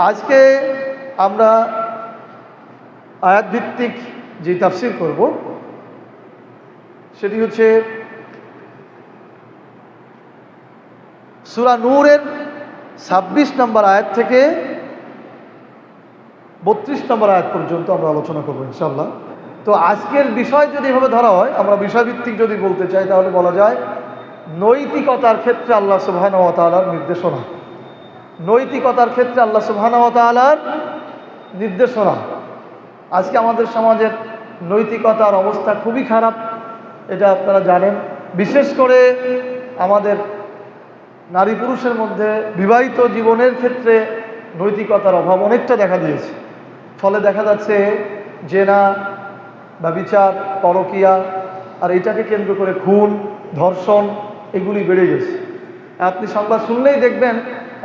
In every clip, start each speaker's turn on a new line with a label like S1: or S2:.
S1: আজকে আমরা আয়াত ভিত্তিক যে তাফসির করব, সেটি হচ্ছে সুরা নূরের ছাব্বিশ নম্বর আয়াত থেকে বত্রিশ নম্বর আয়াত পর্যন্ত আমরা আলোচনা করব ইনশাল্লাহ তো আজকের বিষয় যদি এভাবে ধরা হয়, আমরা বিষয়ভিত্তিক যদি বলতে চাই, তাহলে বলা যায় নৈতিকতার ক্ষেত্রে আল্লাহ সুবাহানতালার নির্দেশনা। নৈতিকতার ক্ষেত্রে আল্লাহ সুবাহানতালার নির্দেশনা। আজকে আমাদের সমাজের নৈতিকতার অবস্থা খুবই খারাপ, এটা আপনারা জানেন। বিশেষ করে আমাদের নারী পুরুষের মধ্যে বিবাহিত জীবনের ক্ষেত্রে নৈতিকতার অভাব অনেকটা দেখা দিয়েছে। ফলে দেখা যাচ্ছে জেনা বা বিচার, পরকিয়া, আর এটাকে কেন্দ্র করে খুন, ধর্ষণ, এগুলি বেড়ে গেছে। আপনি সংবাদ শুনলেই দেখবেন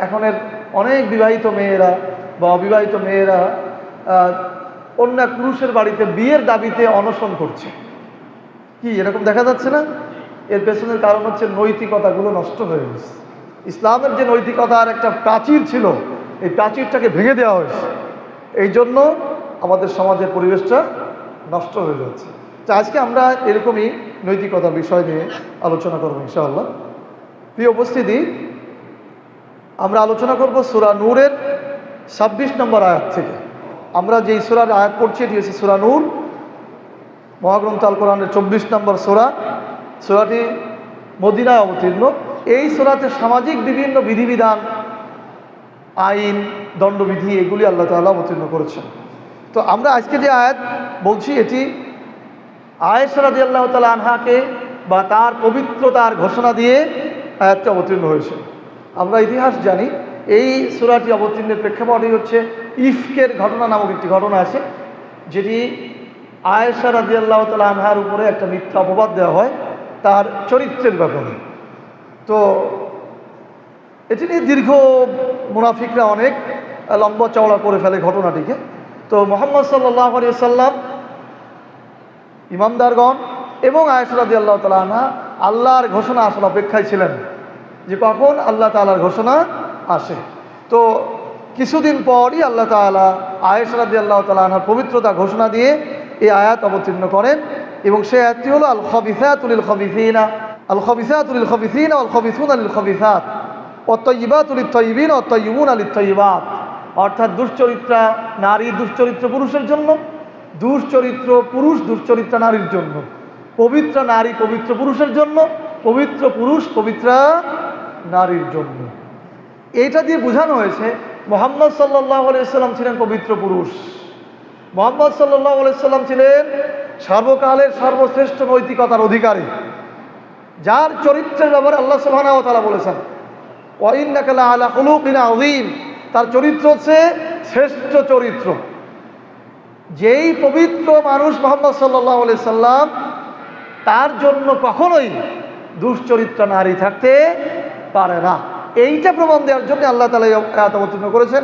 S1: এখনের অনেক বিবাহিত মেয়েরা বা অবিবাহিত মেয়েরা অন্য পুরুষের বাড়িতে বিয়ের দাবিতে অনশন করছে। কি, এরকম দেখা যাচ্ছে না? এর পেছনের কারণ হচ্ছে নৈতিকতাগুলো নষ্ট হয়ে গেছে। ইসলামের যে নৈতিকতার একটা প্রাচীর ছিল, এই প্রাচীরটাকে ভেঙে দেওয়া হয়েছে। এই জন্য আমাদের সমাজের পরিবেশটা নষ্ট হয়ে যাচ্ছে। তো আজকে আমরা এরকমই নৈতিকতার বিষয় নিয়ে আলোচনা করব ইনশাআল্লাহ। প্রিয় উপস্থিতি, আমরা আলোচনা করব সুরা নূরের ছাব্বিশ নম্বর আয়াত থেকে। আমরা যেই সুরার আয়াত পড়ছি, এটি হচ্ছে সুরা নূর। মহাগ্রন্থ আল কোরআনের চব্বিশ নম্বর সোরা। সোরাটি মদিনায় অবতীর্ণ। এই সোরাতে সামাজিক বিভিন্ন বিধিবিধান, আইন, দণ্ডবিধি, এগুলি আল্লাহ তাআলা অবতীর্ণ করেছেন। তো আমরা আজকে যে আয়াত বলছি, এটি আয়েশরাদি আল্লাহ তালা আনহাকে বা তার পবিত্রতার ঘোষণা দিয়ে আয়াতটি অবতীর্ণ হয়েছে। আমরা ইতিহাস জানি, এই সুরাটি অবতীর্ণের প্রেক্ষাপটই হচ্ছে ইফকের ঘটনা নামক একটি ঘটনা আছে, যেটি আয়েশা রাজি আল্লাহ তালা আনহার উপরে একটা মিথ্যা অপবাদ দেওয়া হয়, তার চরিত্রের ব্যাপারে। তো এটি নিয়ে দীর্ঘ মুনাফিকরা অনেক লম্বা চওড়া করে ফেলে ঘটনাটিকে। তো মোহাম্মদ সাল্লাহ আলিয়া সাল্লাম ইমামদারগণ এবং আয়সরাদি আল্লাহ তালা আল্লাহর ঘোষণা আসলে অপেক্ষায় ছিলেন যে কখন আল্লাহ তালার ঘোষণা আসে। তো কিছুদিন পরই আল্লাহ তালা আয়েশরাদি আল্লাহ তালা আনহার পবিত্রতা ঘোষণা দিয়ে এই আয়াত অবতীর্ণ করেন এবং সে আয়াতটি হলো আল খবিসাতুলিল খবিসিনা আল খবিসাতুলিল খবিসিনা আল খবিসুন আলিল খবিসাত অত্যইবাতুলিল তৈবিন অত্যইবুন আলিল তৈবাত অর্থাৎ দুশ্চরিত্রা নারী দুশ্চরিত্র পুরুষের জন্য, দুশ্চরিত্র পুরুষ দুশ্চরিত্রা নারীর জন্য, পবিত্র নারী পবিত্র পুরুষের জন্য, পবিত্র পুরুষ পবিত্রা নারীর জন্য। এইটা দিয়ে বোঝানো হয়েছে, মোহাম্মদ সাল্লাহ আলাইসাল্লাম ছিলেন পবিত্র পুরুষ। মোহাম্মদ সাল্লাহ আলাইসাল্লাম ছিলেন সর্বকালের সর্বশ্রেষ্ঠ নৈতিকতার অধিকারী। যার চরিত্রের ব্যাপারে আল্লাহ সুবহানাহু তালা বলেছেন ওয়াইন্নাকালা আলা কুলুকিনা আযীম। তার চরিত্র হচ্ছে শ্রেষ্ঠ চরিত্র। যেই পবিত্র মানুষ মোহাম্মদ আলাইহি সাল্লাম, তার জন্য কখনোই দুশ্চরিত্র নারী থাকতে পারে না। এইটা প্রমাণ দেওয়ার জন্য আল্লাহ তালা অবতীর্ণ করেছেন।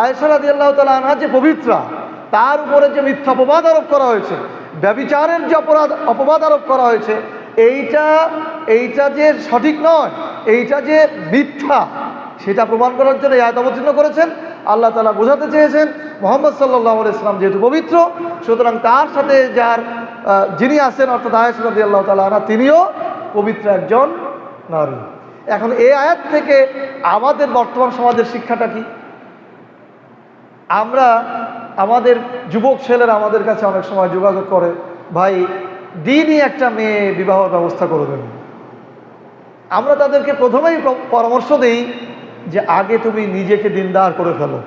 S1: আয়েশা রাদি আল্লাহ তালা আনহা যে পবিত্রা, তার উপরে যে মিথ্যা অপবাদ আরোপ করা হয়েছে, ব্যবিচারের যে অপরাধ, অপবাদ আরোপ করা হয়েছে, এইটা এইটা যে সঠিক নয়, এইটা যে মিথ্যা সেটা প্রমাণ করার জন্য আয়াত অবতীর্ণ করেছেন। আল্লাহ তালা বোঝাতে চেয়েছেন, মোহাম্মদ সাল্লাহ ইসলাম যেহেতু পবিত্র, সুতরাং তার সাথে যার যিনি আছেন, অর্থাৎ আয়েশ রাদি আল্লাহ তালা তিনিও পবিত্র একজন নারী। এখন এই আয়াত থেকে আমাদের বর্তমান সমাজের শিক্ষাটা কি? আমরা, আমাদের যুবক ছেলেরা আমাদের কাছে অনেক সময় যোগাযোগ করে, ভাই, দিনই একটা মেয়ে বিবাহ ব্যবস্থা করে দেবেন আমরা তাদেরকে প্রথমেই পরামর্শ দেই যে আগে তুমি নিজেকে দিনদার করে ফেলো।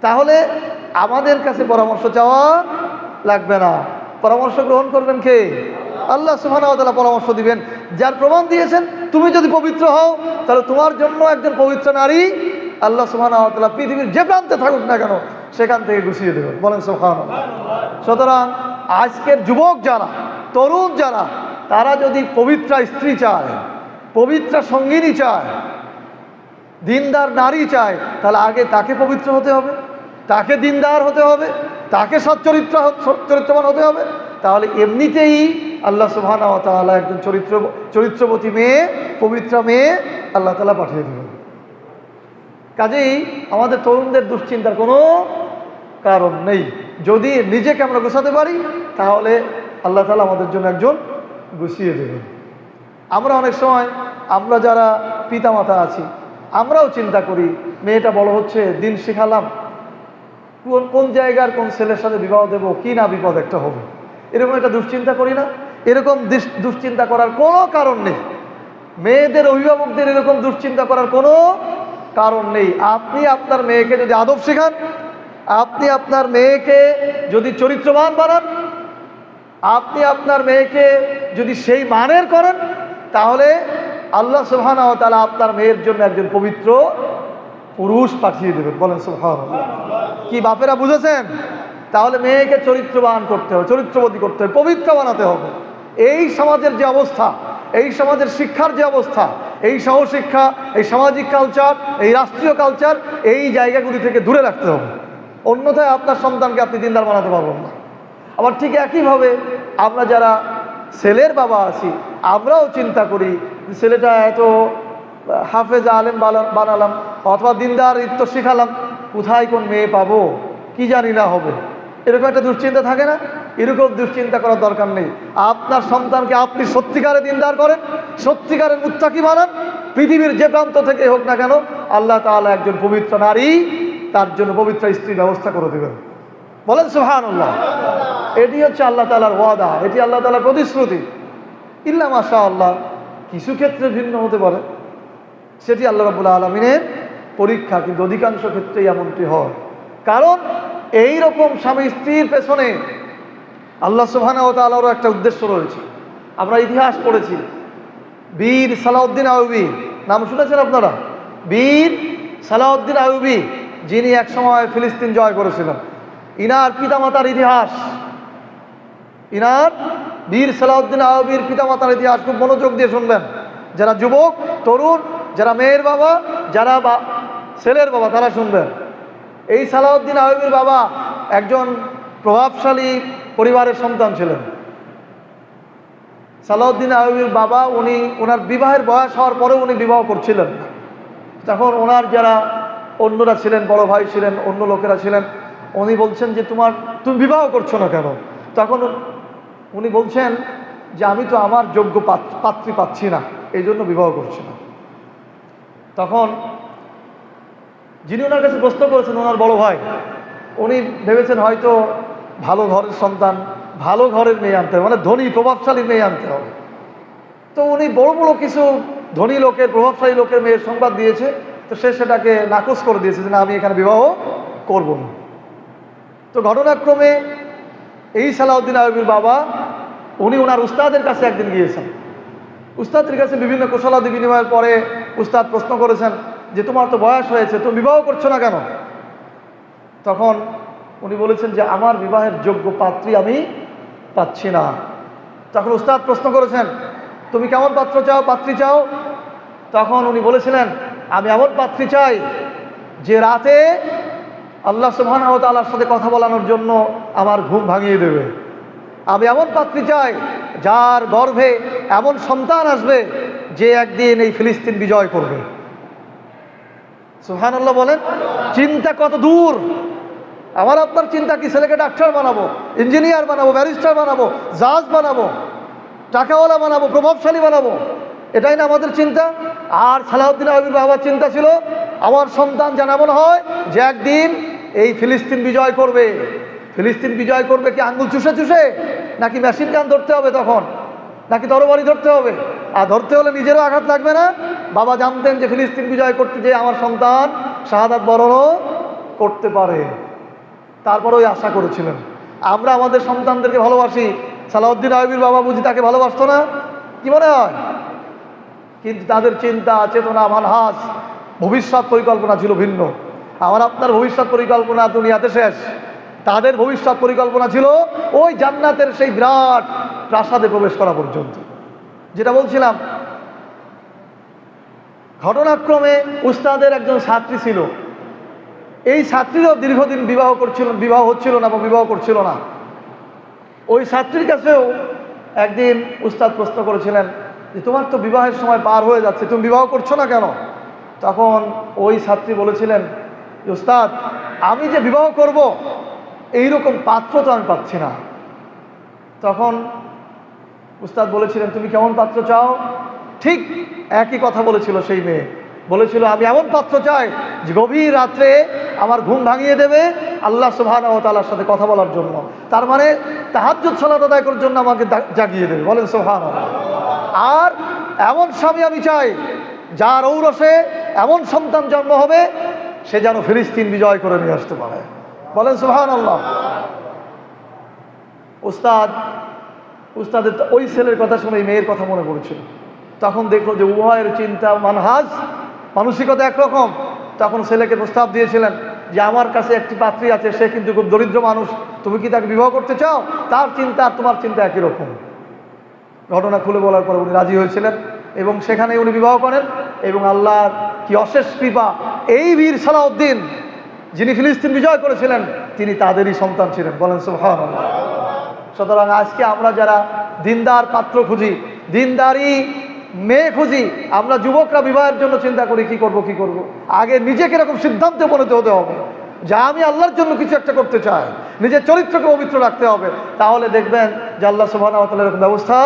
S1: তাহলে আমাদের কাছে পরামর্শ চাওয়া লাগবে না। পরামর্শ গ্রহণ করবেন কে? আল্লাহ সুবহানাহু পরামর্শ দিবেন। যার প্রমাণ দিয়েছেন, তুমি যদি পবিত্র হও, তাহলে তোমার জন্য একজন পবিত্র নারী আল্লাহ সুবহানাহু পৃথিবীর যে প্রান্তে থাকুক না কেন, সেখান থেকে গুছিয়ে দেবেন। বলেন সুবহানাল্লাহ। সুতরাং আজকের যুবক যারা, তরুণ যারা, তারা যদি পবিত্রা স্ত্রী চায়, পবিত্রা সঙ্গিনী চায় দিনদার নারী চায়, তাহলে আগে তাকে পবিত্র হতে হবে, তাকে দিনদার হতে হবে, তাকে সচ্চরিত্র চরিত্রবান হতে হবে, তাহলে এমনিতেই আল্লাহ সুবহান তাআলা একজন চরিত্র, চরিত্রবতী মেয়ে, পবিত্র মেয়ে আল্লাহ তালা পাঠিয়ে দেবেন। কাজেই আমাদের তরুণদের দুশ্চিন্তার কোনো কারণ নেই। যদি নিজেকে আমরা গোছাতে পারি, তাহলে আল্লাহ তালা আমাদের জন্য একজন গুছিয়ে দেবেন। আমরা অনেক সময়, আমরা যারা পিতামাতা আছি আমরাও চিন্তা করি, মেয়েটা বড় হচ্ছে, দিন শিখালাম। কোন কোন জায়গার কোন ছেলের সাথে বিবাহ দেব, কি না বিপদ একটা হবে? এরকম একটা দুশ্চিন্তা করি না। এরকম দুশ্চিন্তা করার কোনো কারণ নেই। মেয়েদের অভিভাবকদের এরকম দুশ্চিন্তা করার কোনো কারণ নেই। আপনি আপনার মেয়েকে যদি আদব শেখান, আপনি আপনার মেয়েকে যদি চরিত্রবান বানান, আপনি আপনার মেয়েকে যদি সেই মানের করেন, তাহলে আল্লাহ সুবহানাহু ওয়া তাআলা আপনার মেয়ের জন্য একজন পবিত্র পুরুষ পাঠিয়ে দেবেন। বলেন সুবহানাল্লাহ। কি বাপেরা বুঝেছেন? তাহলে মেয়েকে চরিত্রবান করতে হবে, চরিত্রবতী করতে হবে, পবিত্র বানাতে হবে। এই সমাজের যে অবস্থা, এই সমাজের শিক্ষার যে অবস্থা, এই সহশিক্ষা, এই সামাজিক কালচার এই রাষ্ট্রীয় কালচার এই জায়গাগুলি থেকে দূরে রাখতে হবে। অন্যথায় আপনার সন্তানকে আপনি দিনদার বানাতে পারবেন না। আবার ঠিক একইভাবে আমরা যারা ছেলের বাবা আছি, আমরাও চিন্তা করি ছেলেটা এত হাফেজ আলেম বানালাম, অথবা দিনদার ইত্য শিখালাম, কোথায় কোন মেয়ে পাবো, কি জানি না হবে। এরকম একটা দুশ্চিন্তা থাকে না? এরকম দুশ্চিন্তা করার দরকার নেই। আপনার সন্তানকে আপনি সত্যিকারে দিনদার করেন, সত্যিকারের মুত্তাকি বানান, পৃথিবীর যে প্রান্ত থেকে হোক না কেন, আল্লাহ তাআলা একজন পবিত্র নারী, তার জন্য পবিত্র স্ত্রী ব্যবস্থা করে দেবেন। বলেন সুহান এটি হচ্ছে আল্লাহ তালার ওয়াদা, এটি আল্লাহ তালার প্রতিশ্রুতি। ইল্লা মাশা আল্লাহ কিছু ক্ষেত্রে ভিন্ন হতে পারে। সেটি আল্লাহ রাবুল্লাহ আলমিনের পরীক্ষা, কিন্তু অধিকাংশ ক্ষেত্রেই এমনটি হয়। কারণ এই রকম স্বামী স্ত্রীর পেছনে আল্লাহ সুবহানাহু ওয়া তাআলারও একটা উদ্দেশ্য রয়েছে। আমরা ইতিহাস পড়েছি, বীর সালাউদ্দিন আউবি নাম শুনেছেন আপনারা? বীর সালাউদ্দিন আউবি যিনি একসময় ফিলিস্তিন জয় করেছিলেন। ইনার পিতামাতার ইতিহাস ইনার বীর সালাউদ্দিন আউবির পিতামাতার ইতিহাস খুব মনোযোগ দিয়ে শুনবেন। যারা যুবক, তরুণ, যারা মেয়ের বাবা, যারা বা ছেলের বাবা, তারা শুনবেন। এই সালাউদ্দিন আউবির বাবা একজন প্রভাবশালী পরিবারের সন্তান ছিলেন। সালাউদ্দিন আউবির বাবা, উনি ওনার বিবাহের বয়স হওয়ার পরেও উনি বিবাহ করছিলেন। তখন ওনার যারা অন্যরা ছিলেন, বড় ভাই ছিলেন, অন্য লোকেরা ছিলেন, উনি বলছেন যে, তোমার, তুমি বিবাহ করছ না কেন? তখন উনি বলছেন যে আমি তো আমার যোগ্য পাত্রী পাচ্ছি না, এই জন্য বিবাহ করছি না। তখন যিনি ওনার কাছে প্রশ্ন করেছেন, ওনার বড় ভাই, উনি ভেবেছেন হয়তো ভালো ঘরের সন্তান, ভালো ঘরের মেয়ে আনতে হবে মানে ধনী, প্রভাবশালী মেয়ে আনতে হবে। তো উনি বড় বড় কিছু ধনী লোকের, প্রভাবশালী লোকের মেয়ের সংবাদ দিয়েছে, তো সে সেটাকে নাকচ করে দিয়েছে যে না, আমি এখানে বিবাহ করব না। তো ঘটনাক্রমে এই সালাউদ্দিন আয়ুবের বাবা, উনি ওনার উস্তাদের কাছে একদিন গিয়েছেন। উস্তাদের কাছে বিভিন্ন কুশলাদি বিনিময়ের পরে উস্তাদ প্রশ্ন করেছেন যে, তোমার তো বয়স হয়েছে, তুমি বিবাহ করছ না কেন? তখন উনি বলেছেন যে, আমার বিবাহের যোগ্য পাত্রী আমি পাচ্ছি না। তখন উস্তাদ প্রশ্ন করেছেন, তুমি কেমন পাত্র চাও, পাত্রী চাও? তখন উনি বলেছিলেন, আমি এমন পাত্রী চাই যে, রাতে আল্লাহ সুবহান তাল্লার সাথে কথা বলানোর জন্য আমার ঘুম ভাঙিয়ে দেবে। আমি এমন পাত্রী চাই, যার গর্ভে এমন সন্তান আসবে যে একদিন এই ফিলিস্তিন বিজয় করবে। সুহান আল্লাহ বলেন, চিন্তা কত দূর। আমার আপনার চিন্তা কি? ছেলেকে ডাক্তার বানাবো, ইঞ্জিনিয়ার বানাবো, ব্যারিস্টার বানাবো, জাজ বানাবো, টাকাওয়ালা বানাবো, প্রভাবশালী বানাবো। এটাই না আমাদের চিন্তা। আর সালাউদ্দিন আবির বাবার চিন্তা ছিল, আমার সন্তান এমন হয় যে একদিন এই ফিলিস্তিন বিজয় করবে। ফিলিস্তিন বিজয় করবে কি আঙ্গুল চুষে চুষে? নাকি মেশিন গান ধরতে হবে তখন? নাকি তরবারি ধরতে হবে? আর ধরতে হলে নিজেরও আঘাত লাগবে না। বাবা জানতেন যে ফিলিস্তিন বিজয় করতে যে আমার সন্তান শাহাদাত বরণও করতে পারে। তারপর ওই আশা করেছিলেন। আমরা আমাদের সন্তানদেরকে ভালোবাসি। সালাউদ্দিন আয়বির বাবা বুঝি তাকে ভালোবাসতো না? কি মনে হয়? কিন্তু তাদের চিন্তা, চেতনা, মানহাস, ভবিষ্যৎ পরিকল্পনা ছিল ভিন্ন। আমার আপনার ভবিষ্যৎ পরিকল্পনা দুনিয়াতে শেষ। তাদের ভবিষ্যৎ পরিকল্পনা ছিল ওই জান্নাতের সেই বিরাট প্রাসাদে প্রবেশ করা পর্যন্ত। যেটা বলছিলাম, ঘটনাক্রমে উস্তাদের একজন ছাত্রী ছিল। এই ছাত্রীরও দীর্ঘদিন বিবাহ করছিল, বিবাহ হচ্ছিল না বা বিবাহ করছিল না। ওই ছাত্রীর কাছেও একদিন উস্তাদ প্রশ্ন করেছিলেন যে, তোমার তো বিবাহের সময় পার হয়ে যাচ্ছে, তুমি বিবাহ করছ না কেন? তখন ওই ছাত্রী বলেছিলেন উস্তাদ, আমি যে বিবাহ করব, এইরকম পাত্র তো আমি পাচ্ছি না। তখন উস্তাদ বলেছিলেন, তুমি কেমন পাত্র চাও? ঠিক একই কথা বলেছিল সেই মেয়ে। বলেছিল, আমি এমন পাত্র চাই যে গভীর রাত্রে আমার ঘুম ভাঙিয়ে দেবে আল্লাহ সুবহান ও তালার সাথে কথা বলার জন্য। তার মানে তাহাজ্জুদ সালাত আদায় করার জন্য আমাকে জাগিয়ে দেবে। বলেন সোহান আর এমন স্বামী আমি চাই, যার ঔরসে এমন সন্তান জন্ম হবে সে যেন ফিলিস্তিন বিজয় করে নিয়ে আসতে পারে। বলেন সোহান আল্লাহ উস্তাদ, উস্তাদের ওই ছেলের কথা শুনে এই মেয়ের কথা মনে পড়েছিল। তখন দেখল যে উভয়ের চিন্তা মানহাজ, মানসিকতা একরকম। তখন ছেলেকে প্রস্তাব দিয়েছিলেন যে, আমার কাছে একটি পাত্রী আছে, সে কিন্তু খুব দরিদ্র মানুষ। তুমি কি তাকে বিবাহ করতে চাও? তার চিন্তা আর তোমার চিন্তা একই রকম। ঘটনা খুলে বলার পর উনি রাজি হয়েছিলেন এবং সেখানে উনি বিবাহ করেন এবং আল্লাহর কি অশেষ কৃপা এই বীর সালাউদ্দিন, যিনি ফিলিস্তিন বিজয় করেছিলেন, তিনি তাদেরই সন্তান ছিলেন। বলেন সুহান সুতরাং আজকে আমরা যারা দিনদার পাত্র খুঁজি, দিনদারি মেয়ে খুঁজি, আমরা যুবকরা বিবাহের জন্য চিন্তা করি, কি করব কি করব। আগে নিজেকে এরকম সিদ্ধান্তে উপনীত হতে হবে। যা আমি আল্লাহর জন্য কিছু একটা করতে চাই, নিজের চরিত্রকে পবিত্র রাখতে হবে, তাহলে দেখবেন যে আল্লাহ সুবহান এরকম ব্যবস্থা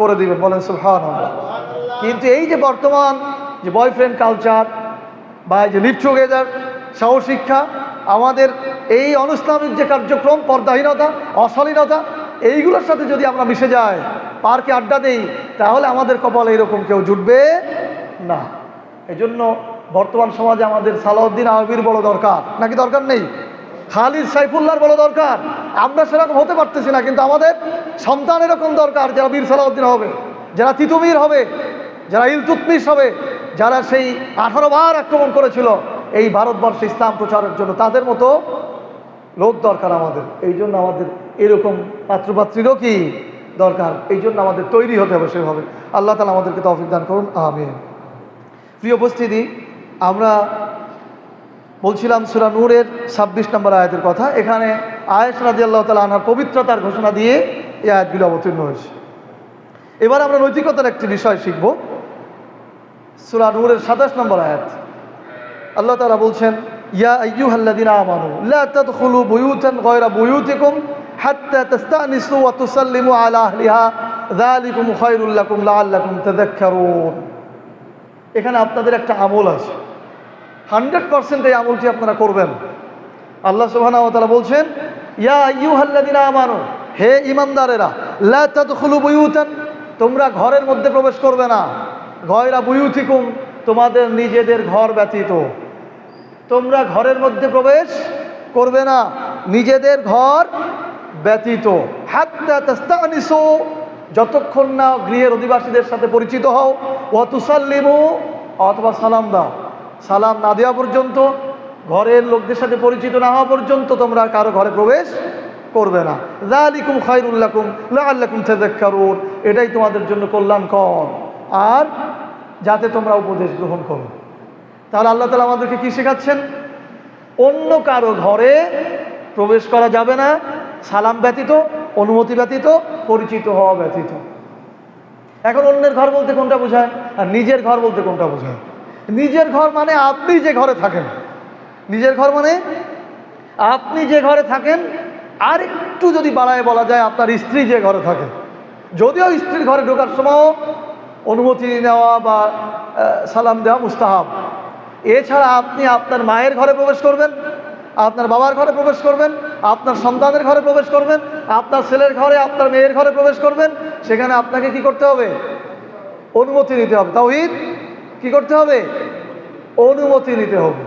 S1: করে দিবেন। বলেন সুবহান কিন্তু এই যে বর্তমান যে বয়ফ্রেন্ড কালচার বা এই যে লিভ টুগেদার, সহশিক্ষা, আমাদের এই অনুইসলামিক যে কার্যক্রম, পর্দাহীনতা, অশালীনতা, এইগুলোর সাথে যদি আমরা মিশে যাই, পার্কে আড্ডা দেই, তাহলে আমাদের কপালে এরকম কেউ জুটবে না। এজন্য বর্তমান সমাজে আমাদের সালাউদ্দিন আহবির বড় দরকার। নাকি দরকার নেই? খালিদ সাইফুল্লাহর বড় দরকার। আমরা সেরকম হতে পারতেছি না, কিন্তু আমাদের সন্তান এরকম দরকার, যারা বীর সালাউদ্দিন হবে, যারা তিতুমির হবে, যারা ইলতুতমিশ হবে। যারা সেই আঠারো বার আক্রমণ করেছিল এই ভারতবর্ষে ইসলাম প্রচারের জন্য, তাদের মতো লোক দরকার আমাদের। এই জন্য আমাদের এরকম পাত্রপাত্রীরও কি দরকার? এই জন্য আমাদের তৈরি হতে হবে সেভাবে। আল্লাহ তালা আমাদেরকে তৌফিক দান করুন, আমিন। প্রিয় উপস্থিতি, আমরা বলছিলাম সুরা নূরের ছাব্বিশ নম্বর আয়াতের কথা। এখানে আয়েস রাজি আল্লাহ তালা আনার পবিত্রতার ঘোষণা দিয়ে এই আয়াতগুলো অবতীর্ণ হয়েছে। এবার আমরা নৈতিকতার একটি বিষয় শিখব। সুরা নূরের সাতাশ নম্বর আয়াত। আল্লাহ তালা বলছেন, ইয়া আইয়ুহাল্লাযীনা আমানু, লা তাদখুলু বুয়ুতান গায়রা বুয়ুতিকুম হাত্তা তাস্তানিসু ওয়া তুসাল্লিমু আলা আহলিহা, যালিকুম খায়রুল লাকুম লাআল্লাকুম তাযাক্কারুন। এখানে আপনাদের একটা আমল আছে। হান্ড্রেড পার্সেন্ট এই আমলটি আপনারা করবেন। আল্লাহ তাআলা বলছেন, ইয়া আইয়ুহাল্লাযীনা আমানু, হে ঈমানদারেরা, লা তাদখুলু বুয়ুতান, তোমরা ঘরের মধ্যে প্রবেশ করবে না। গয়রা বুয়ুতিকুম তোমাদের নিজেদের ঘর ব্যতীত। তোমরা ঘরের মধ্যে প্রবেশ করবে না, নিজেদের ঘর ব্যতীত। হাত্তা তাস্তানিসু, যতক্ষণ না গৃহের অধিবাসীদের সাথে পরিচিত হও ও তুসাল্লিমু, অথবা সালাম দাও। সালাম না দেওয়া পর্যন্ত, ঘরের লোকদের সাথে পরিচিত না হওয়া পর্যন্ত তোমরা কারও ঘরে প্রবেশ করবে না। জালিকুম খায়রুল্লাকুম লাআল্লাকুম তাযাক্কারুন। এটাই তোমাদের জন্য কল্যাণকর। আর যাতে তোমরা উপদেশ গ্রহণ করো। তাহলে আল্লাহ তালা আমাদেরকে কি শেখাচ্ছেন? অন্য কারও ঘরে প্রবেশ করা যাবে না, সালাম ব্যতীত, অনুমতি ব্যতীত, পরিচিত হওয়া ব্যতীত। এখন অন্যের ঘর বলতে কোনটা বোঝায়? আর নিজের ঘর বলতে কোনটা বোঝায়? নিজের ঘর মানে আপনি যে ঘরে থাকেন। নিজের ঘর মানে আপনি যে ঘরে থাকেন আর একটু যদি বাড়ায় বলা যায়, আপনার স্ত্রী যে ঘরে থাকে। যদিও স্ত্রীর ঘরে ঢোকার সময় অনুমতি নেওয়া বা সালাম দেওয়া মুস্তাহাব। এছাড়া আপনি আপনার মায়ের ঘরে প্রবেশ করবেন, আপনার বাবার ঘরে প্রবেশ করবেন, আপনার সন্তানের ঘরে প্রবেশ করবেন, আপনার ছেলের ঘরে, আপনার মেয়ের ঘরে প্রবেশ করবেন, সেখানে আপনাকে কি করতে হবে? অনুমতি নিতে হবে। তাওহিদ? কি করতে হবে? অনুমতি নিতে হবে।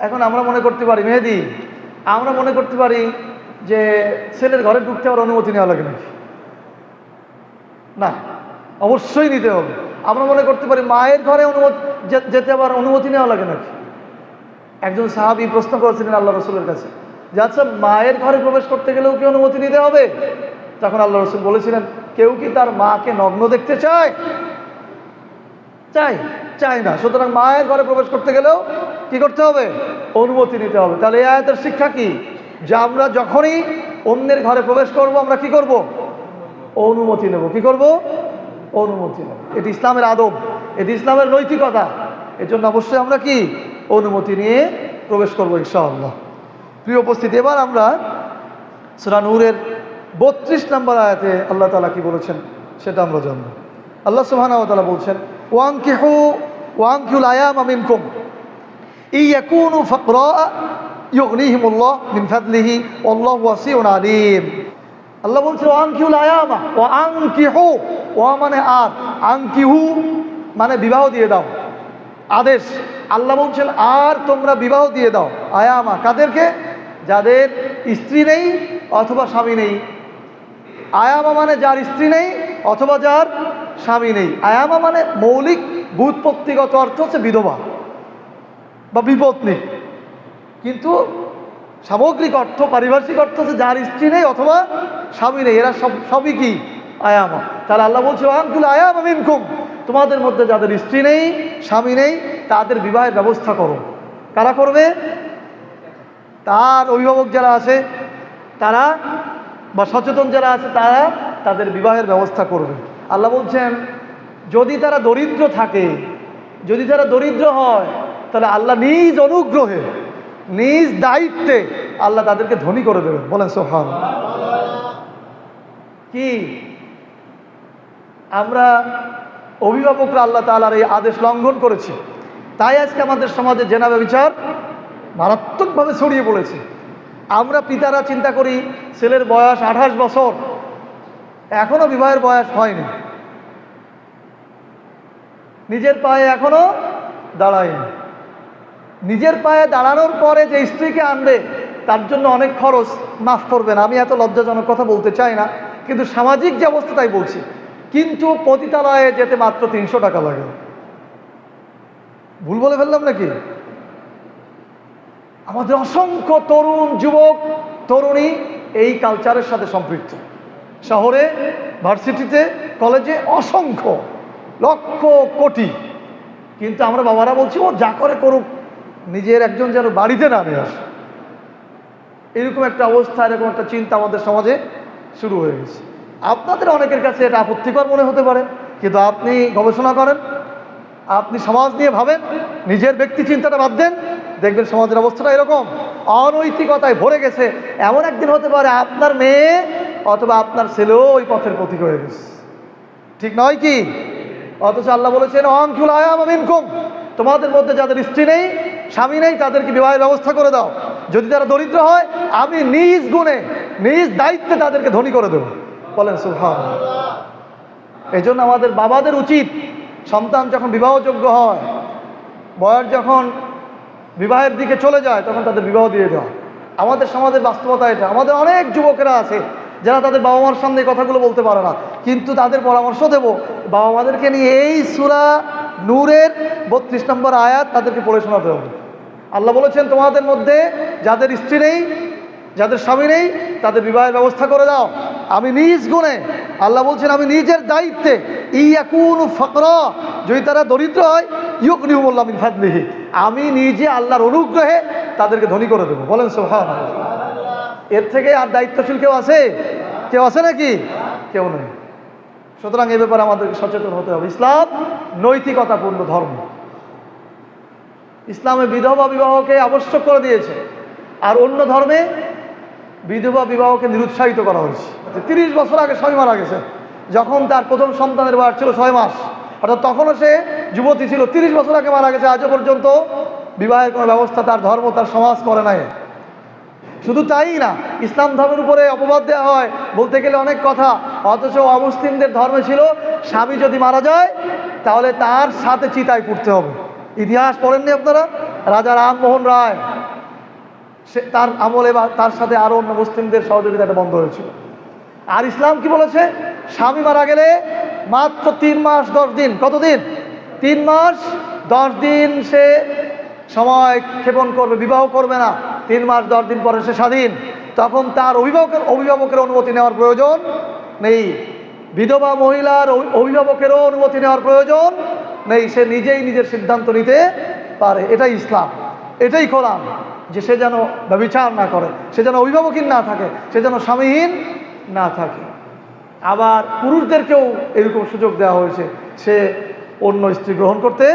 S1: এখন আমরা মনে করতে পারি, মেহেদি, আমরা মনে করতে পারি যে ছেলের ঘরে ঢুকতে আবার অনুমতি নেওয়া লাগে না। অবশ্যই নিতে হবে। আমরা মনে করতে পারি মায়ের ঘরে অনুমতি যেতে আবার অনুমতি নেওয়া লাগে নাকি? একজন সাহাবি প্রশ্ন করেছিলেন আল্লাহ রসুলের কাছে, যে আচ্ছা মায়ের ঘরে প্রবেশ করতে গেলেও কি অনুমতি নিতে হবে? তখন আল্লাহ রসুল বলেছিলেন, কেউ কি তার মাকে নগ্ন দেখতে চায়? চাই চাই না। সুতরাং মায়ের ঘরে প্রবেশ করতে গেলেও কি করতে হবে? অনুমতি নিতে হবে। তাহলে এই আয়াতের শিক্ষা কি? যে আমরা যখনই অন্যের ঘরে প্রবেশ করব, আমরা কি করব? অনুমতি নেব। কি করব? অনুমতি নেব এটি ইসলামের আদব, এটি ইসলামের নৈতিকতা। এর জন্য অবশ্যই আমরা কি? অনুমতি নিয়ে প্রবেশ করব ইনশাআল্লাহ। প্রিয় উপস্থিতি, এবার আমরা সুরা নূরের বত্রিশ নম্বর আয়াতে আল্লাহ তালা কি বলেছেন সেটা আমরা জানব। আল্লাহ সুবহানাহু ওয়া তাআলা বলছেন ওয়াংকিহু ওয়াংকিহুল আয়াম মিনকুম ইয়াকুনু ফাকরা ইউগনিহিমুল্লাহ মিন ফাদলিহি ওয়াসিউন আলিম। আল্লাহ বলছে, ওয়াংকিহুল আয়ামা ও আংকিহু ওয়া মানে আর আংকিহু মানে বিবাহ দিয়ে দাও। আদেশ। আল্লাহ বলছেন, আর তোমরা বিবাহ দিয়ে দাও। আয়ামা কাদেরকে? যাদের স্ত্রী নেই অথবা স্বামী নেই। আয়ামা মানে যার স্ত্রী নেই অথবা যার স্বামী নেই। আয়ামা মানে মৌলিক ভূতপত্তিগত অর্থ হচ্ছে বিধবা বা বিপত্নী। কিন্তু সামগ্রিক অর্থ, পারিভাষিক অর্থ হচ্ছে যার স্ত্রী নেই অথবা স্বামী নেই, এরা সব সবই কি? আয়ামা। তাহলে আল্লাহ বলছে আঙ্কুল আয়ামা মিনকুম। তোমাদের মধ্যে যাদের স্ত্রী নেই, স্বামী নেই, তাদের বিবাহের ব্যবস্থা করো। কারা করবে? তার অভিভাবক যারা আছে, তারা বা সচেতন যারা আছে, তারা তাদের বিবাহের ব্যবস্থা করবে। আল্লাহ বলছেন, যদি তারা দরিদ্র থাকে, যদি তারা দরিদ্র হয়, তাহলে আল্লাহ নিজ অনুগ্রহে নিজ দায়িত্বে আল্লাহ তাদেরকে ধনী করে দেবেন। বলেন সোহান কি? আমরা অভিভাবকরা আল্লাহ তালার এই আদেশ লঙ্ঘন করেছি। তাই আজকে আমাদের সমাজে জেনাবে বিচার মারাত্মকভাবে ছড়িয়ে পড়েছে। আমরা পিতারা চিন্তা করি, ছেলের বয়স আঠাশ বছর। এখনও বিবাহের বয়স হয়নি। নিজের পায়ে এখনও দাঁড়ায়নি। নিজের পায়ে দাঁড়ানোর পরে যে স্ত্রীকে আনবে, তার জন্য অনেক খরচ, মাফ করবেন, আমি এত লজ্জাজনক কথা বলতে চাই না, কিন্তু সামাজিক যে অবস্থা তাই বলছি। কিন্তু পতিতালয়ে যেতে মাত্র তিনশো টাকা লাগে। ভুল বলে ফেললাম নাকি? আমাদের অসংখ্য তরুণ যুবক, তরুণী এই কালচারের সাথে সম্পৃক্ত। শহরে, ভার্সিটিতে, কলেজে অসংখ্য, লক্ষ কোটি। কিন্তু আমরা বাবারা বলছি, ও যা করে করুক। নিজের একজন যেন বাড়িতে না নিয়ে আসে। এরকম একটা অবস্থা, এরকম একটা চিন্তা আমাদের সমাজে শুরু হয়ে গেছে। আপনাদের অনেকের কাছে এটা আপত্তিকর মনে হতে পারে, কিন্তু আপনি গবেষণা করেন, আপনি সমাজ নিয়ে ভাবেন, নিজের ব্যক্তি চিন্তাটা বাদ দেন, দেখবেন সমাজের অবস্থাটা এরকম, অনৈতিকতায় ভরে গেছে। এমন একদিন হতে পারে আপনার মেয়ে অথবা আপনার ছেলেও ওই পথের প্রতীক হয়ে গেছে। ঠিক নয় কি? অথচ আল্লাহ বলেছেন অঙ্কুল আয়াম তোমাদের মধ্যে যাদের স্ত্রী নেই স্বামী নেই, তাদেরকে বিবাহের ব্যবস্থা করে দাও। যদি তারা দরিদ্র হয়, আমি নিজ গুণে, নিজ দায়িত্বে তাদেরকে ধনী করে দেবো। বলেন সুহান এই জন্য আমাদের বাবাদের উচিত সন্তান যখন বিবাহযোগ্য হয়, বয়স যখন বিবাহের দিকে চলে যায়, তখন তাদের বিবাহ দিয়ে দেওয়া। আমাদের সমাজের বাস্তবতা এটা। আমাদের অনেক যুবকেরা আছে, যারা তাদের বাবা মার সামনে কথাগুলো বলতে পারে না। কিন্তু তাদের পরামর্শ দেব বাবা মাদেরকে নিয়ে এই সুরা নূরের বত্রিশ নম্বর আয়াত তাদেরকে পড়ে শোনাতে হবে। আল্লাহ বলেছেন, তোমাদের মধ্যে যাদের স্ত্রী নেই, যাদের স্বামী নেই, তাদের বিবাহের ব্যবস্থা করে দাও। আমি নিজ গুণে, আল্লাহ বলছেন, আমি নিজের দায়িত্বে, ইয়াকুন ফকরা, যদি তারা দরিদ্র হয় ইউক মিন ফাদলিহি। আমি নিজে আল্লাহর অনুগ্রহে তাদেরকে ধনী করে দেবো। বলেন সোহান এর থেকে আর দায়িত্বশীল কেউ আছে? কেউ আছে নাকি? কেউ নেই। সুতরাং এ ব্যাপারে আমাদেরকে সচেতন হতে হবে। ইসলাম নৈতিকতাপূর্ণ ধর্ম। ইসলামে বিধবা বিবাহকে আবশ্যক করে দিয়েছে। আর অন্য ধর্মে বিধবা বিবাহকে নিরুৎসাহিত করা হয়েছে। তিরিশ বছর আগে স্বামী মারা গেছে যখন তার প্রথম সন্তানের বয়স ছিল ছয় মাস, অর্থাৎ তখনও সে যুবতী ছিল। তিরিশ বছর আগে মারা গেছে, আজও পর্যন্ত বিবাহের কোনো ব্যবস্থা তার ধর্ম, তার সমাজ করে নাই। শুধু তাই না, ইসলাম ধর্মের উপরে অপবাদ দেওয়া হয়, বলতে গেলে অনেক কথা। অথচ অমুসলিমদের ধর্মে ছিল, স্বামী যদি মারা যায়, তাহলে তার সাথে চিতায় পুড়তে হবে। ইতিহাস পড়েননি আপনারা? রাজা রামমোহন রায়। সে তার আমলে বা তার সাথে আরও অন্য মুসলিমদের সহযোগিতাটা বন্ধ হয়েছিল। আর ইসলাম কি বলেছে? স্বামী মারা গেলে মাত্র তিন মাস দশ দিন। কতদিন? তিন মাস দশ দিন সে সময় ক্ষেপণ করবে, বিবাহ করবে না। তিন মাস দশ দিন পরে সে স্বাধীন। তখন তার অভিভাবকের অভিভাবকের অনুমতি নেওয়ার প্রয়োজন নেই। বিধবা মহিলার অভিভাবকেরও অনুমতি নেওয়ার প্রয়োজন নেই, সে নিজেই নিজের সিদ্ধান্ত নিতে পারে। এটাই ইসলাম। এটাই কোরআন, যে সে যেন ব্যবচার না করে, সে যেন অভিভাবকহীন না থাকে, সে যেন স্বামীহীন না থাকে। আবার পুরুষদেরকেও এরকম সুযোগ দেওয়া হয়েছে, সে অন্য স্ত্রী গ্রহণ করতে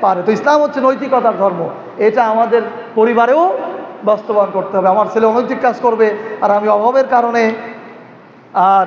S1: পারে। তো ইসলাম হচ্ছে নৈতিকতার ধর্ম। এটা আমাদের পরিবারেও বাস্তবায়ন করতে হবে। আমার ছেলে অনৈতিক কাজ করবে, আর আমি অভাবের কারণে, আর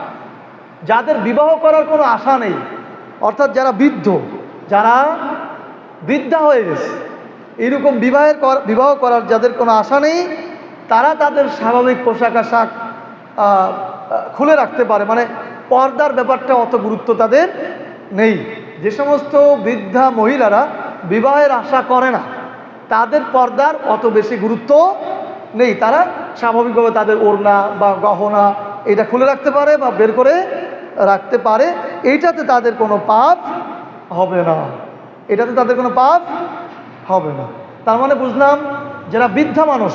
S1: যাদের বিবাহ করার কোনো আশা নেই, অর্থাৎ যারা বৃদ্ধ, যারা বৃদ্ধা হয়ে গেছে, এরকম বিবাহের বিবাহ করার যাদের কোনো আশা নেই, তারা তাদের স্বাভাবিক পোশাক আশাক খুলে রাখতে পারে। মানে পর্দার ব্যাপারটা অত গুরুত্ব তাদের নেই। যে সমস্ত বৃদ্ধা মহিলারা বিবাহের আশা করে না, তাদের পর্দার অত বেশি গুরুত্ব নেই। তারা স্বাভাবিকভাবে তাদের ওড়না বা গহনা এটা খুলে রাখতে পারে বা বের করে রাখতে পারে, এইটাতে তাদের কোনো পাপ হবে না। এটাতে তাদের কোনো পাপ হবে না। তার মানে বুঝলাম, যারা বৃদ্ধা মানুষ,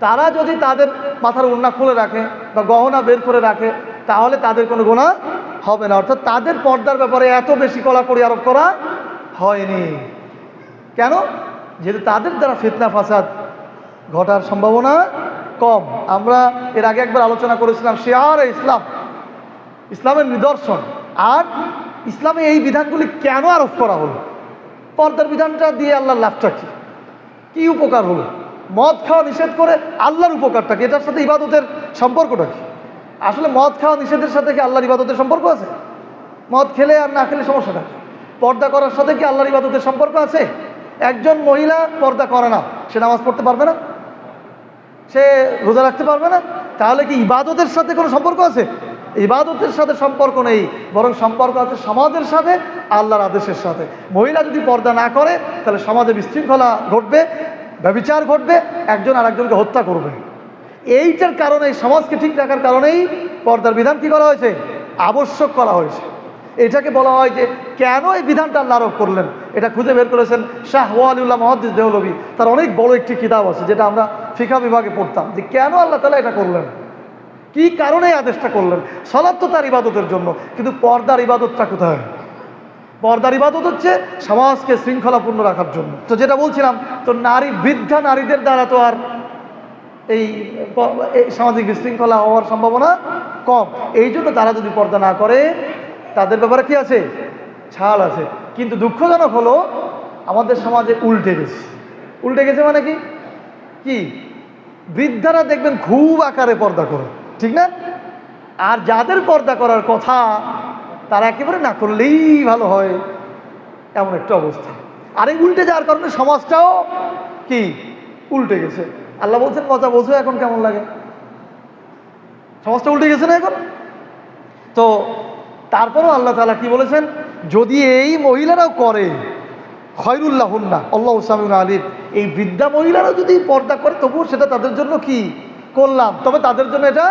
S1: তারা যদি তাদের মাথার ওড়না খুলে রাখে বা গহনা বের করে রাখে, তাহলে তাদের কোনো গোনা হবে না। অর্থাৎ তাদের পর্দার ব্যাপারে এত বেশি কড়াকড়ি আরোপ করা হয়নি। কেন? যেহেতু তাদের দ্বারা ফিতনা, ফাসাদ ঘটার সম্ভাবনা কম। আমরা এর আগে একবার আলোচনা করেছিলাম শেয়ার ইসলাম। ইসলামের নিদর্শন। আর ইসলামে এই বিধানগুলি কেন আরোপ করা হলো? পর্দার বিধানটা দিয়ে আল্লাহর লাভটা কি? কি উপকার হলো? মদ খাওয়া নিষেধ করে আল্লাহর উপকারটা কি? এটার সাথে ইবাদতের সম্পর্কটা কি? আসলে মদ খাওয়া নিষেধের সাথে কি আল্লাহর ইবাদতের সম্পর্ক আছে? মদ খেলে আর না খেলে সমস্যাটা পর্দা করার সাথে কি আল্লাহর ইবাদতের সম্পর্ক আছে? একজন মহিলা পর্দা করে না, সে নামাজ পড়তে পারবে না? সে রোজা রাখতে পারবে না? তাহলে কি ইবাদতের সাথে কোনো সম্পর্ক আছে? ইবাদতের সাথে সম্পর্ক নেই, বরং সম্পর্ক আছে সমাজের সাথে, আল্লাহর আদেশের সাথে। মহিলা যদি পর্দা না করে, তাহলে সমাজে বিশৃঙ্খলা ঘটবে, ব্যবিচার ঘটবে, একজন আর একজনকে হত্যা করবে। এইটার কারণে সমাজকে ঠিক রাখার কারণেই পর্দার বিধান কি করা হয়েছে? আবশ্যক করা হয়েছে। এটাকে বলা হয় যে, কেন এই বিধানটা আল্লাহ আরোপ করলেন? এটা খুঁজে বের করেছেন শাহ ওয়ালিউল্লাহ মহাদ্দিস দেহলবি তার অনেক বড় একটি কিতাব আছে, যেটা আমরা ফিকা বিভাগে পড়তাম, যে কেন আল্লাহ তালা এটা করলেন? কি কারণে আদেশটা করলেন? সলাৎ তো তার ইবাদতের জন্য, কিন্তু পর্দার ইবাদতটা কোথায়? পর্দার ইবাদত হচ্ছে সমাজকে শৃঙ্খলাপূর্ণ রাখার জন্য। তো যেটা বলছিলাম, তো নারী, বৃদ্ধা নারীদের দ্বারা তো আর এই সামাজিক বিশৃঙ্খলা হওয়ার সম্ভাবনা কম। এই জন্য তারা যদি পর্দা না করে, তাদের ব্যাপারে কি আছে? ছাড় আছে। কিন্তু দুঃখজনক হলো, আমাদের সমাজে উল্টে গেছে। উল্টে গেছে মানে কি? কি? বৃদ্ধারা দেখবেন খুব আকারে পর্দা করে। ঠিক না? আর যাদের পর্দা করার কথা, তারা একেবারে না করলেই ভালো হয়, এমন একটা অবস্থা। আর এই উল্টে যাওয়ার কারণে সমাজটাও কি, উল্টে গেছে। আল্লাহ বলছেন, মজা বোঝো এখন কেমন লাগে। সমাজটা উল্টে গেছে না এখন? তো তারপরও আল্লাহ তালা কি বলেছেন? যদি এই মহিলারাও করে, খয়রুল্লাহুন্না, আল্লাহ সামিউন আলীর এই বৃদ্ধা মহিলারাও যদি পর্দা করে, তবুও সেটা তাদের জন্য কি? করলাম, তবে তাদের জন্য এটা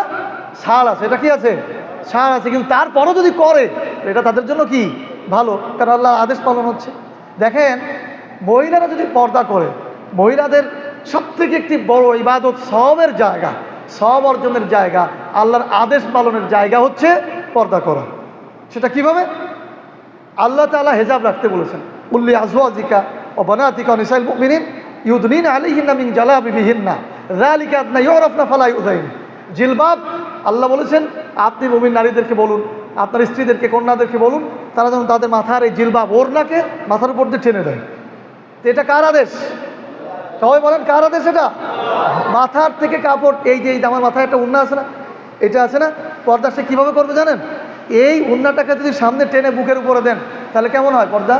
S1: ছাড় আছে। এটা কি আছে? ছাড় আছে, কিন্তু তারপরও যদি করে এটা তাদের জন্য কি? ভালো, কারণ আল্লাহ আদেশ পালন হচ্ছে। দেখেন, মহিলারা যদি পর্দা করে, মহিলাদের সব থেকে একটি বড় ইবাদত সবের জায়গা সব অর্জনের জায়গা, আল্লাহর আদেশ পালনের জায়গা হচ্ছে পর্দা করা। সেটা কীভাবে? আল্লাহ তাআলা হেজাব রাখতে বলেছেন উল্লি আজওয়াজিকা ও বানাতিকা নিসাইল মুমিনিন আলাইহিন্না মিন জালাবিবিহিন্না যালিকা আদনা ইউরাফনা ফালা ইউযাইন জিলবাব, আল্লাহ বলেছেন, আপনি মুমিন নারীদেরকে বলুন, আপনার স্ত্রীদেরকে, কন্যাদেরকে বলুন, তারা যেন তাদের মাথার এই জিলবাব ওড়নাকে মাথার উপর দিয়ে টেনে দেয়। তো এটা কার আদেশ? সবাই বলেন, কার আদেশ এটা? মাথার থেকে কাপড়, এই যে এই যে, আমার মাথায় একটা উন্না আছে না, এটা আছে না, পর্দা সে কীভাবে করবে জানেন? এই উন্নাটাকে যদি সামনে টেনে বুকের উপরে দেন, তাহলে কেমন হয় পর্দা?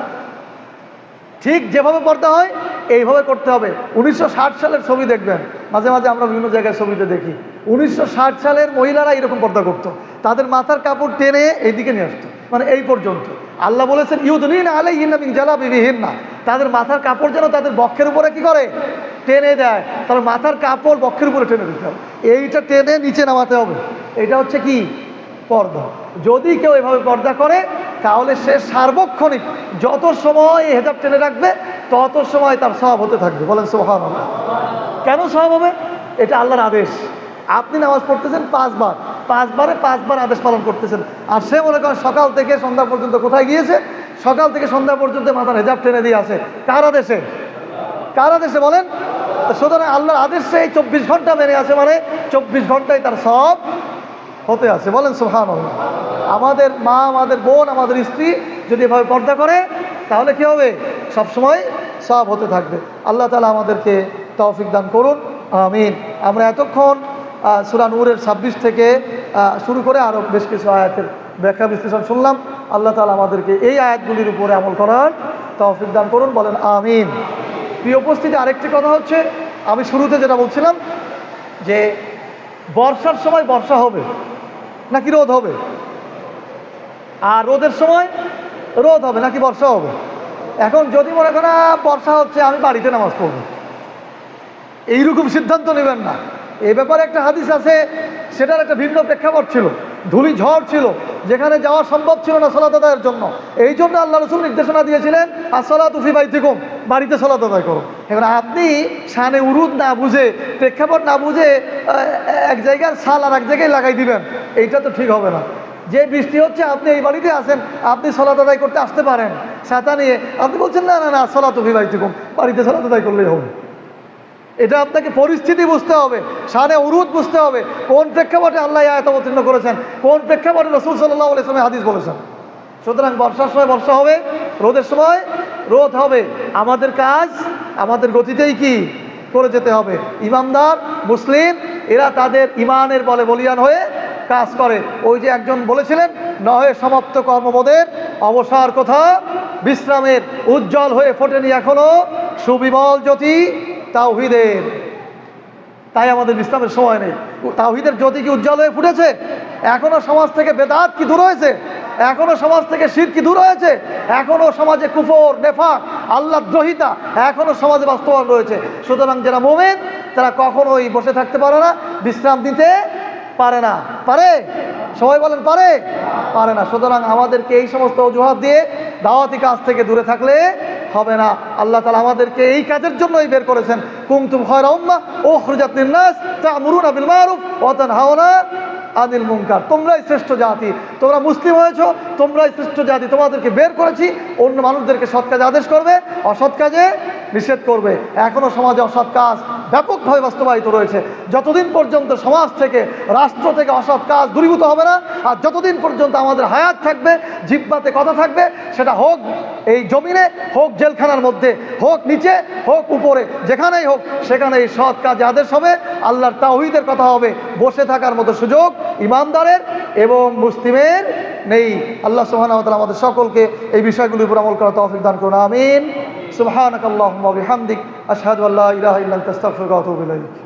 S1: ঠিক যেভাবে পর্দা হয়, এইভাবে করতে হবে। উনিশশো ষাট সালের ছবি দেখবেন। মাঝে মাঝে আমরা বিভিন্ন জায়গায় ছবিতে দেখি। উনিশশো ষাট সালের মহিলারা এরকম পর্দা করতো। তাদের মাথার কাপড় টেনে এইদিকে নিয়ে আসতো। মানে এই পর্যন্ত। আল্লাহ বলেছেন ইউদিন আলাই হিন্নামিং জ্বালা বিবিহীন না তাদের মাথার কাপড় যেন তাদের বক্ষের উপরে কি করে? টেনে দেয়। তার মাথার কাপড় বক্ষের উপরে টেনে দিতে হবে। এইটা টেনে নিচে নামাতে হবে। এটা হচ্ছে কি? পর্দা। যদি কেউ এভাবে পর্দা করে, তাহলে সে সার্বক্ষণিক যত সময় হেজাব টেনে রাখবে, তত সময় তার সব হতে থাকবে। বলেন সোহান কেন সব হবে? এটা আল্লাহর আদেশ। আপনি নামাজ পড়তেছেন পাঁচবার। পাঁচবারে পাঁচবার আদেশ পালন করতেছেন। আর সে মনে করেন সকাল থেকে সন্ধ্যা পর্যন্ত কোথায় গিয়েছে? সকাল থেকে সন্ধ্যা পর্যন্ত মাথার হেজাব টেনে দিয়ে আছে। কার আদেশে? কার আদেশে বলেন? সুতরাং আল্লাহর আদেশে এই চব্বিশ ঘণ্টা মেনে আছে মানে চব্বিশ ঘন্টায় তার সব হতে আছে। বলেন সুহান আমাদের মা আমাদের বোন আমাদের স্ত্রী যদি এভাবে পর্দা করে তাহলে কি হবে? সবসময় সব হতে থাকবে। আল্লাহ তালা আমাদেরকে তৌফিক দান করুন। আমিন। আমরা এতক্ষণ আহ, সূরা নূরের ছাব্বিশ থেকে শুরু করে আরও বেশ কিছু আয়াতের ব্যাখ্যা বিশ্লেষণ শুনলাম। আল্লাহ তালা আমাদেরকে এই আয়াতগুলির উপরে আমল করার তৌফিক দান করুন। বলেন আমিন। প্রিয় উপস্থিতি আরেকটি কথা হচ্ছে আমি শুরুতে যেটা বলছিলাম যে বর্ষার সময় বর্ষা হবে। নাকি রোদ হবে? আর রোদের সময় রোদ হবে নাকি বর্ষা হবে? এখন যদি মনে করেন বর্ষা হচ্ছে, আমি বাড়িতে নামাজ পড়ব। এইরকম সিদ্ধান্ত নেবেন না। এই ব্যাপারে একটা হাদিস আছে, সেটার একটা ভিন্ন প্রেক্ষাপট ছিল, ধুলি ঝড় ছিল, যেখানে যাওয়া সম্ভব ছিল না সলাত আদায়ের জন্য। এই জন্য আল্লাহ রসুল নির্দেশনা দিয়েছিলেন আর সলাত উফি বাই থেকুম বাড়িতে সলাত আদায় করো। এবার আপনি সানে উরুদ না বুঝে, প্রেক্ষাপট না বুঝে এক জায়গার সাল আর এক জায়গায় লাগাই দিবেন, এইটা তো ঠিক হবে না। যে বৃষ্টি হচ্ছে, আপনি এই বাড়িতে আসেন আপনি সলাত আদায় করতে আসতে পারেন। ছাতা নিয়ে, আপনি বলছেন, না না না, সলাত উফি বাই থেকুম বাড়িতে সলাত আদায় করলেই হবে। এটা আপনাকে পরিস্থিতি বুঝতে হবে, সানে উরুদ বুঝতে হবে, কোন প্রেক্ষাপটে আল্লাহ আয়াত অবতীর্ণ করেছেন, কোন প্রেক্ষাপটে রসুল সাল্লাহ আলাইসলামে হাদিস বলেছেন। সুতরাং বর্ষার সময় বর্ষা হবে, রোদের সময় রোদ হবে। আমাদের কাজ, আমাদের গতিতেই কি করে যেতে হবে? ইমানদার, মুসলিম, এরা তাদের ইমানের বলে বলিয়ান হয়ে কাজ করে। ওই যে একজন বলেছিলেন, নহে সমাপ্ত কর্মবোধের অবসর কথা বিশ্রামের উজ্জ্বল হয়ে ফোটেনি এখনও। সুবিমল জ্যোতি তাওহিদের। তাই আমাদের বিশ্রামের সময় নেই। তাওহিদের জ্যোতি কি উজ্জ্বল হয়ে ফুটেছে? এখনও সমাজ থেকে বেদাত কি দূর হয়েছে? এখনও সমাজ থেকে শির কি দূর হয়েছে? এখনও সমাজে কুফর, নেফাক আল্লাহ দ্রোহিতা এখনও সমাজে বাস্তবায়ন রয়েছে। সুতরাং যারা মোমেন, তারা কখনোই বসে থাকতে পারে না, বিশ্রাম দিতে পারে না। পারে? সবাই বলেন পারে? পারে না। সুতরাং আমাদেরকে এই সমস্ত অজুহাত দিয়ে দাওয়াতি কাজ থেকে দূরে থাকলে হবে না। আল্লাহ তালা আমাদেরকে এই কাজের জন্যই বের করেছেন। কুমতুম খয়রা উম্মা ও খরজাত নিন্নাস তা'মুরুনা আবিল মারুফ ওয়া তানহাউনা আনিল মুনকার, তোমরাই শ্রেষ্ঠ জাতি। তোমরা মুসলিম হয়েছো, তোমরাই শ্রেষ্ঠ জাতি। তোমাদেরকে বের করেছি, অন্য মানুষদেরকে সৎ কাজে আদেশ করবে, অসৎ কাজে নিষেধ করবে। এখনও সমাজে অসৎ কাজ ব্যাপকভাবে বাস্তবায়িত রয়েছে। যতদিন পর্যন্ত সমাজ থেকে, রাষ্ট্র থেকে অসৎ কাজ দূরীভূত হবে না, আর যতদিন পর্যন্ত আমাদের হায়াত থাকবে, জিব্বাতে কথা থাকবে, সেটা হোক এই জমিনে, হোক জেলখানার মধ্যে, হোক নিচে, হোক উপরে, যেখানেই হোক সেখানে এই সৎ কাজে আদেশ হবে, আল্লাহর তাওহিদের কথা হবে, বসে থাকার মতো সুযোগ ইমানদারের এবং মুসলিমের নেই। আল্লাহ সুবহানাহু আমাদের সকলকে এই বিষয়গুলির উপর আমল করা তৌফিক দান করুন, আমিন। সুবহানাকাল্লাহুম্মা বিহামদিক, আশহাদু আল্লা ইলাহা ইল্লা আনতা, আস্তাগফিরুকা